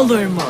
olur mu?